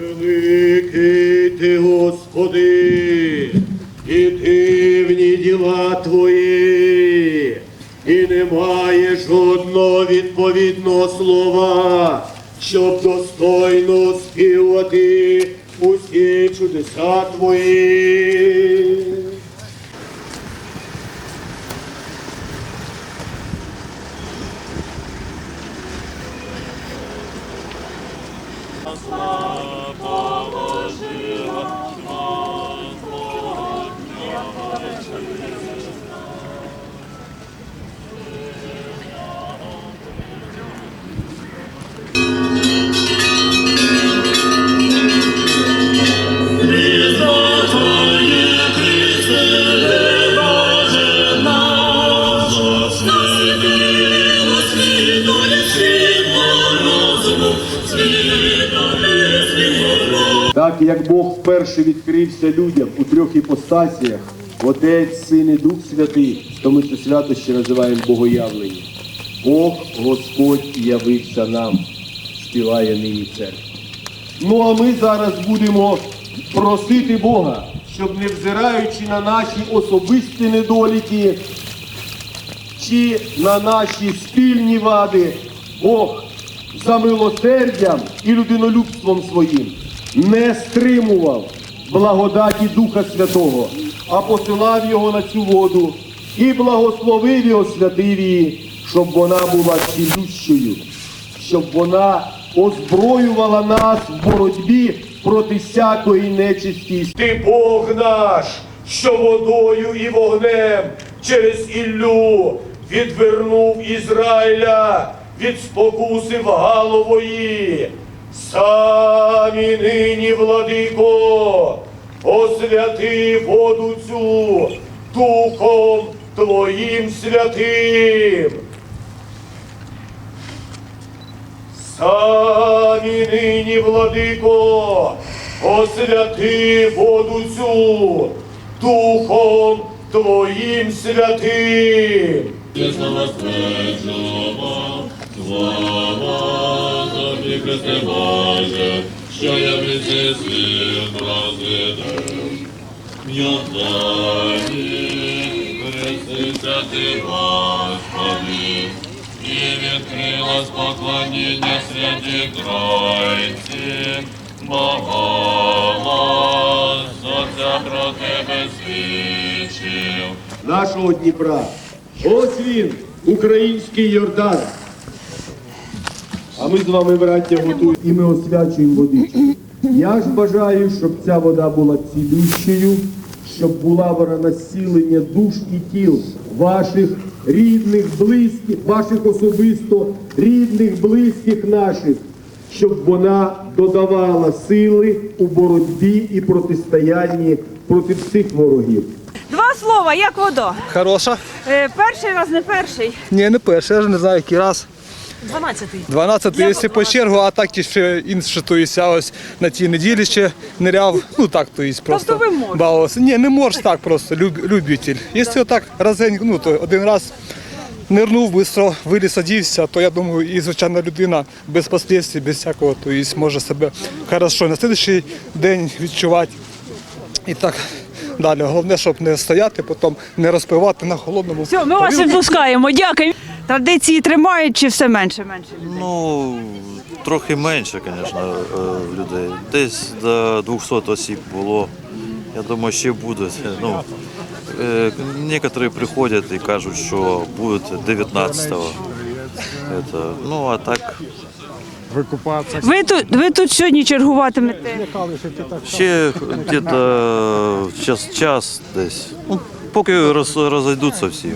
Великий ти, Господи, і дивні діла Твої, і немає жодного відповідного слова, щоб достойно співати усі чудеса Твої. Amen. Так як Бог вперше відкрився людям у трьох іпостасіях, Отець, Син і Дух Святий, то ми це свято ще називаємо Богоявлення. Бог Господь явився нам, співає нині церква. Ну а ми зараз будемо просити Бога, щоб не взираючи на наші особисті недоліки чи на наші спільні вади, Бог за милосердям і людинолюбством своїм не стримував благодаті Духа Святого, а посилав його на цю воду і благословив його святив щоб вона була цілющою, щоб вона озброювала нас в боротьбі проти всякої нечисті. Ти Бог наш, що водою і вогнем через Іллю відвернув Ізраїля від спокуси Галової. Самі нині, владико, освяти воду цю Духом Твоїм святим. Самі нині, владико, освяти воду цю Духом Твоїм святим. Слава стверджував, Христе Боже, що я в лісі світ розвідав. Йордані, хрестися ти, Господи, і відкрилось поклоніння святі Тройці, Богова, Отця про тебе свідчив. нашого Дніпра. Ось він, український Йордан. А ми з вами, браття, готуємо і ми освячуємо водичку. Я ж бажаю, щоб ця вода була цілющою, щоб була вона насілення душ і тіл ваших рідних, близьких, ваших особисто рідних, близьких наших, щоб вона додавала сили у боротьбі і протистоянні проти всіх ворогів. Два слова, як вода. Хороша. Е, перший раз, не перший. Ні, не перша, я ж не знаю, який раз. Дванадцятий. 12 Я якщо по чергу, а так ще інше, то есть я ось на тій неділі ще ниряв. Ну так, то есть просто ви можете? бавився. Ні, не можеш так просто, люб, любитель. Якщо так разень, ну то один раз нирнув, швидко виліз, одівся, то я думаю, і звичайна людина без последствий, без всякого, то есть може себе хорошо на слідчий день відчувати. І так далі. Головне, щоб не стояти, потім не розпивати на холодному. Все, ми вас відпускаємо. Дякую. Традиції тримають чи все менше менше людей? Ну, трохи менше, звісно, людей. Десь до 200 осіб було. Я думаю, ще будуть. Ну, е, некоторі приходять і кажуть, що будуть 19-го. Это, ну, а так, Викупатися. Ви тут, ви тут сьогодні чергуватимете. ще где-то час, час десь. Ну, поки роз, розійдуться всі,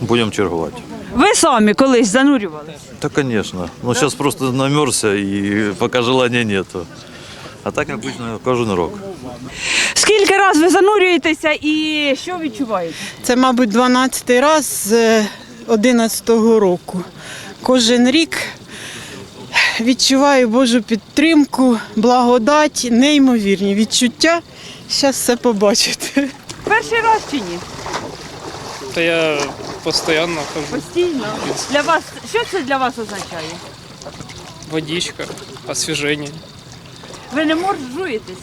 будемо чергувати. Ви самі колись занурювалися. Да, конечно. Ну, сейчас просто намерзся и пока желания нету. А так обычно кожен рок. Скільки раз ви занурюєтеся і що відчуваєте? Це, мабуть, 12-й раз з 11-го року. Кожен рік відчуваю Божу підтримку, благодать, неймовірні відчуття. Зараз все побачите. Перший раз чи ні? Та я постійно хожу. Постійно. Для вас що це для вас означає? Водичка, освіження. Ви не моржуєтесь.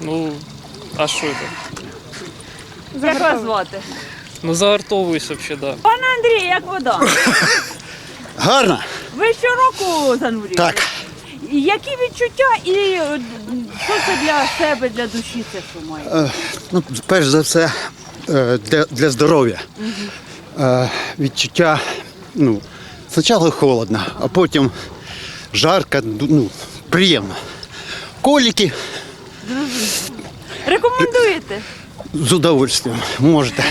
Ну, а що це? Як вас звати? Ну загартовуюсь взагалі, да. Пане Андрій, як вода? Гарно? Ви щороку занурюєте? Так. Які відчуття і е, що це для себе, для душі це що має? Е, Ну, перш за все, е, для, для здоров'я. Е, Відчуття, ну, спочатку холодно, а потім жарко, ну, приємно. Коліки Рекомендуєте? з удовольствием можете.